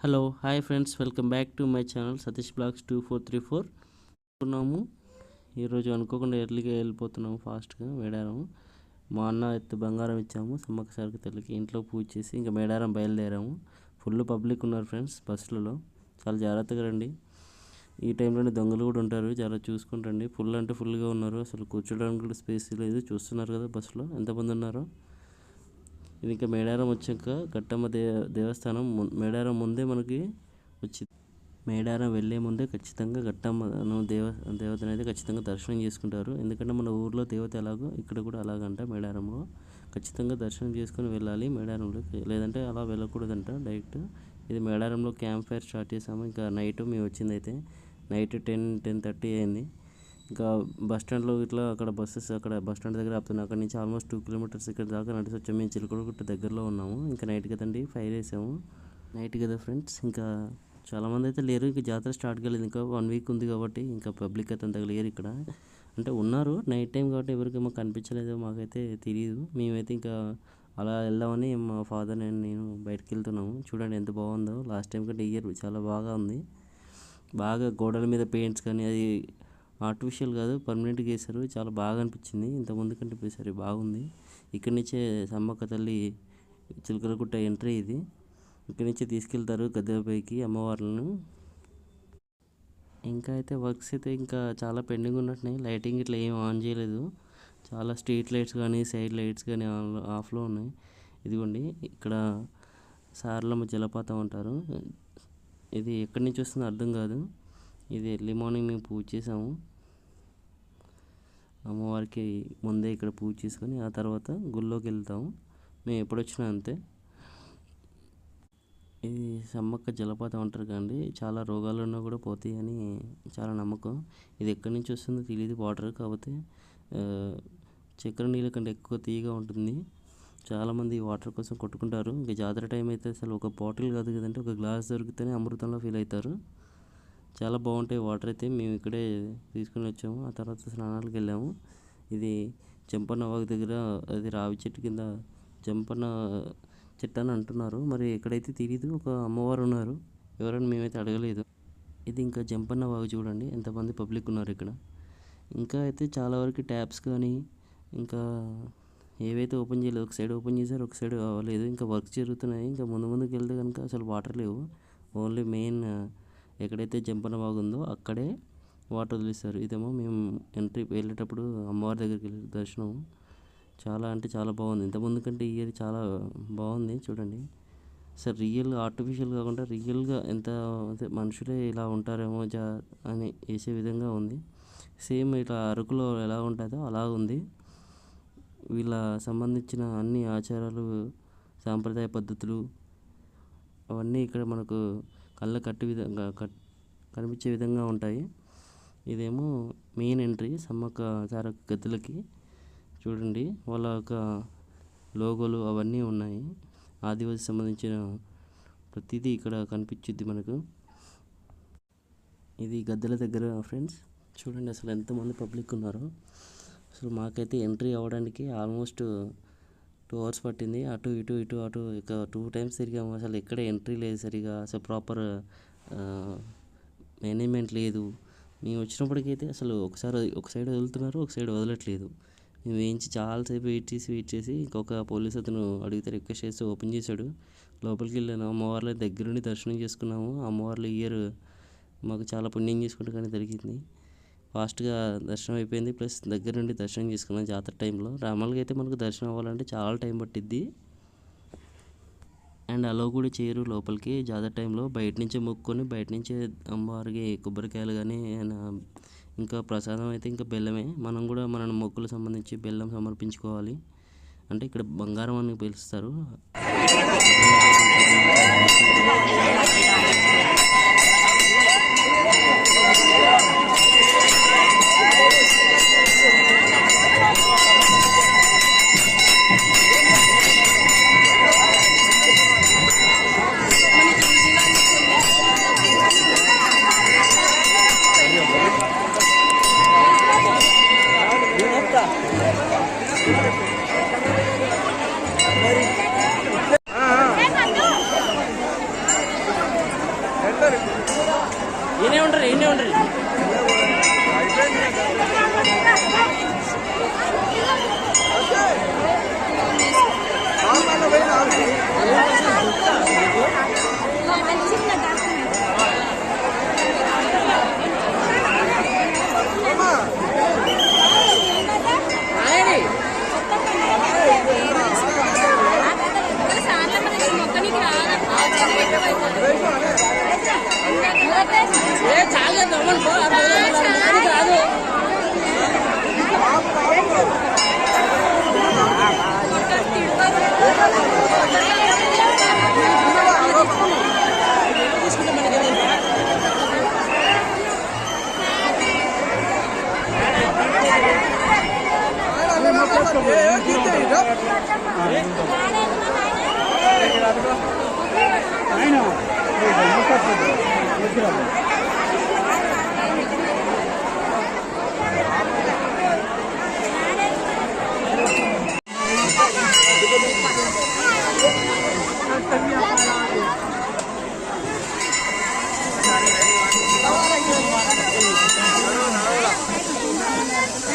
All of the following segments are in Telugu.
Hello hi friends welcome back to my channel Satish vlogs two four three four. అనుకున్నాము ఈరోజు అనుకోకుండా ఎర్లీగా వెళ్ళిపోతున్నాము ఫాస్ట్గా మేడారం మా అన్న ఎత్తు బంగారం ఇచ్చాము సమ్మక్క సారికి తల్లికి ఇంట్లో పూజ చేసి ఇంకా మేడారం బయలుదేరాము. ఫుల్ పబ్లిక్ ఉన్నారు ఫ్రెండ్స్ బస్సులలో. చాలా జాగ్రత్తగా రండి. ఈ టైంలోనే దొంగలు కూడా ఉంటారు చాలా చూసుకుంటండి ఫుల్ అంటే ఫుల్గా ఉన్నారు అసలు కూర్చోడానికి కూడా స్పేస్ లేదు. చూస్తున్నారు కదా బస్సులో ఎంతమంది ఉన్నారో. ఇది ఇంకా మేడారం వచ్చాక గట్టమ్మ దే దేవస్థానం మేడారం ముందే మనకి వచ్చి మేడారం వెళ్ళే ముందే ఖచ్చితంగా కట్టమ్మను దేవ దేవతను అయితే ఖచ్చితంగా దర్శనం చేసుకుంటారు. ఎందుకంటే మన ఊర్లో దేవత ఎలాగో ఇక్కడ కూడా అలాగంట మేడారంలో. ఖచ్చితంగా దర్శనం చేసుకుని వెళ్ళాలి మేడారంలోకి. లేదంటే అలా వెళ్ళకూడదంట డైరెక్ట్. ఇది మేడారంలో క్యాంప్ ఫైర్ స్టార్ట్ చేసాము. ఇంకా నైట్ మేము వచ్చింది అయితే నైట్ టెన్ టెన్ థర్టీ అయింది. ఇంకా బస్ స్టాండ్లో ఇట్లా అక్కడ బస్సెస్ అక్కడ బస్ స్టాండ్ దగ్గర ఆపుతున్నాయి అక్కడ నుంచి ఆల్మోస్ట్ టూ కిలోమీటర్స్ ఇక్కడ దాకా నడిచి వచ్చాము మేము చిలకడగుట్ట దగ్గరలో ఉన్నాము. ఇంకా నైట్ కదండి ఫైర్ వేసాము. నైట్ కదా ఫ్రెండ్స్ ఇంకా చాలామంది అయితే లేరు. ఇంకా జాతర స్టార్ట్ కాలేదు. ఇంకా వన్ వీక్ ఉంది కాబట్టి ఇంకా పబ్లిక్ అయితే అంతగా లేరు ఇక్కడ. అంటే ఉన్నారు. నైట్ టైం కాబట్టి ఎవరికి మాకు కనిపించలేదు మాకైతే తెలియదు మేమైతే ఇంకా అలా వెళ్దామని మా ఫాదర్ నేను నేను బయటకు వెళ్తున్నాము. చూడండి ఎంత బాగుందో. లాస్ట్ టైం కంటే ఇయర్ చాలా బాగా ఉంది. బాగా గోడల మీద పెయింట్స్ కానీ అది ఆర్టిఫిషియల్ కాదు పర్మనెంట్గా వేశారు. చాలా బాగా అనిపించింది. ఇంతకుముందు ముందు కంటే ఈసారి బాగుంది. ఇక్కడి నుంచే సమ్మక్క తల్లి చిలకలగుట్ట ఎంట్రీ ఇది. ఇక్కడి నుంచే తీసుకెళ్తారు గద్దెపైకి అమ్మవార్లను. ఇంకా అయితే వర్క్స్ అయితే ఇంకా చాలా పెండింగ్ ఉన్నట్టున్నాయి. లైటింగ్ ఇట్లా ఏం ఆన్ చేయలేదు. చాలా స్ట్రీట్ లైట్స్ కానీ సైడ్ లైట్స్ కానీ ఆన్- ఆఫ్లో ఉన్నాయి. ఇదిగోండి ఇక్కడ సార్లమ్మ జలపాతం అంటారు. ఇది ఎక్కడి నుంచి వస్తుందో అర్థం కాదు. ఇది ఎర్లీ మార్నింగ్ మేము పూజ చేసాము. అమ్మవారికి ముందే ఇక్కడ పూజ చేసుకొని ఆ తర్వాత గుళ్ళోకి వెళ్తాము. మేము ఎప్పుడొచ్చినా అంతే. ఇది సమ్మక్క జలపాతం అంటారు కండి చాలా రోగాలు ఉన్నా కూడా పోతాయి అని చాలా నమ్మకం. ఇది ఎక్కడి నుంచి వస్తుందో తెలియదు వాటర్ కాకపోతే చక్కెర నీళ్ళ కంటే ఎక్కువ తీయగా ఉంటుంది. చాలామంది వాటర్ కోసం కొట్టుకుంటారు. ఇంకా జాతర టైం అయితే అసలు ఒక బాటిల్ కాదు కదంటే ఒక గ్లాస్ దొరికితేనే అమృతంలో ఫీల్ అవుతారు. చాలా బాగుంటాయి వాటర్ అయితే. మేము ఇక్కడే తీసుకుని వచ్చాము. ఆ తర్వాత స్నానాలకు వెళ్ళాము. ఇది చెంపన్న వాగు దగ్గర అది రావి చెట్టు కింద చెంపన్న చెట్టు అని అంటున్నారు. మరి ఎక్కడైతే తెలియదు ఒక అమ్మవారు ఉన్నారు. ఎవరైనా మేమైతే అడగలేదు. ఇది ఇంకా జంపన్న వాగు చూడండి. ఎంతమంది పబ్లిక్ ఉన్నారు ఇక్కడ. ఇంకా అయితే చాలా వరకు ట్యాప్స్ కానీ ఇంకా ఏవైతే ఓపెన్ చేయలేదు ఒక సైడ్ ఓపెన్ చేశారు ఒక సైడ్ అవ్వలేదు ఇంకా వర్క్ జరుగుతున్నాయి. ఇంకా ముందు ముందుకు వెళ్తే కనుక అసలు వాటర్ లేవు. ఓన్లీ మెయిన్ ఎక్కడైతే జంపన బాగుందో అక్కడే వాటర్ వదిలిస్తారు. ఇదేమో మేము ఎంట్రీ వెళ్ళేటప్పుడు అమ్మవారి దగ్గరికి వెళ్ళి దర్శనం. చాలా అంటే చాలా బాగుంది. ఇంతకుముందు కంటే ఈ ఇయర్ చాలా బాగుంది. చూడండి. సార్ రియల్ ఆర్టిఫిషియల్ కాకుండా రియల్గా ఎంత అదే మనుషులే ఇలా ఉంటారేమో జా అని వేసే విధంగా ఉంది. సేమ్ ఇట్లా అరకులో ఎలా ఉంటుందో అలా ఉంది. వీళ్ళ సంబంధించిన అన్ని ఆచారాలు సాంప్రదాయ పద్ధతులు అవన్నీ ఇక్కడ మనకు కళ్ళ కట్టు విధంగా కట్ కనిపించే విధంగా ఉంటాయి. ఇదేమో మెయిన్ ఎంట్రీ సమ్మక్క సారక్క గద్దెలకి చూడండి. వాళ్ళ యొక్క లోగోలు అవన్నీ ఉన్నాయి. ఆదివాసి సంబంధించిన ప్రతిదీ ఇక్కడ కనిపించుద్ది మనకు. ఇది గద్దెల దగ్గర ఫ్రెండ్స్. చూడండి అసలు ఎంతమంది పబ్లిక్ ఉన్నారో. అసలు మాకైతే ఎంట్రీ అవ్వడానికి ఆల్మోస్ట్ టూ అవర్స్ పట్టింది. అటు ఇటు ఇటు అటు ఇక టూ టైమ్స్ తిరిగాము. అసలు ఎక్కడ ఎంట్రీ లేదు సరిగా. అసలు ప్రాపర్ మేనేజ్మెంట్ లేదు. మేము వచ్చినప్పటికైతే అసలు ఒకసారి ఒక సైడ్ వదులుతున్నారు ఒక సైడ్ వదలట్లేదు. మేము వేయించి చాలాసేపు వెయిట్ చేసి వెయిట్ చేసి ఇంకొక పోలీస్ అతను అడిగితే రిక్వెస్ట్ చేసి ఓపెన్ చేశాడు. లోపలికి వెళ్ళాను. అమ్మవార్ల దగ్గరుండి దర్శనం చేసుకున్నాము. అమ్మవార్ల ఇయర్ మాకు చాలా పుణ్యం చేసుకుంటే కానీ జరిగింది. ఫాస్ట్గా దర్శనం అయిపోయింది. ప్లస్ దగ్గర నుండి దర్శనం చేసుకున్నాం జాతర టైంలో రామాలకి అయితే మనకు దర్శనం అవ్వాలంటే చాలా టైం పట్టిద్ది. అండ్ అలో కూడా చేయరు లోపలికి జాతర టైంలో. బయట నుంచే మొక్కుకొని బయట నుంచే అమ్మవారికి కొబ్బరికాయలు కానీ ఇంకా ప్రసాదం అయితే ఇంకా బెల్లమే. మనం కూడా మన మొక్కులకు సంబంధించి బెల్లం సమర్పించుకోవాలి. అంటే ఇక్కడ బంగారం అని పిలుస్తారు.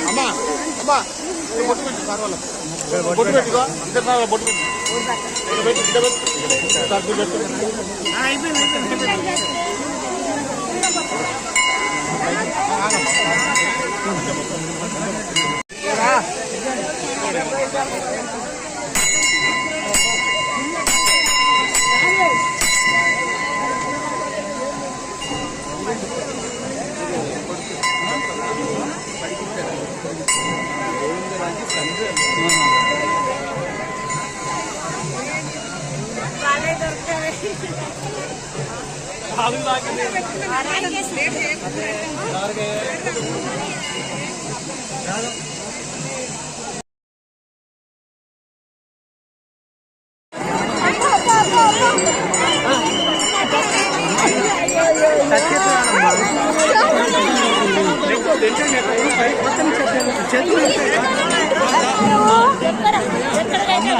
అమ్మా అమ్మా ఇక్కడ బొట్టు పెట్టు సార్ వాళ్ళకు. బొట్టు పెట్టుకో ఇద్దరు సార్ బొట్టు పెట్టు. ఇక్కడ పెట్టు ఇక్కడ పెట్టు సార్ ఇక్కడ పెట్టు ఎక్కడ ఎక్కడికైనా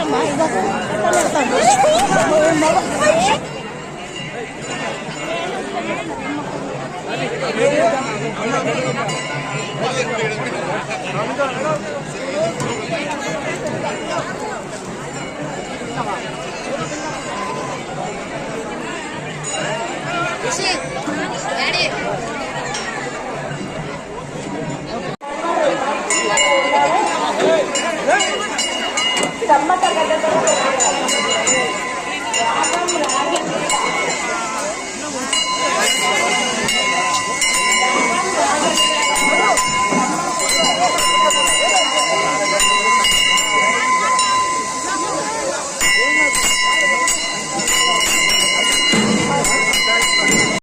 డాడీ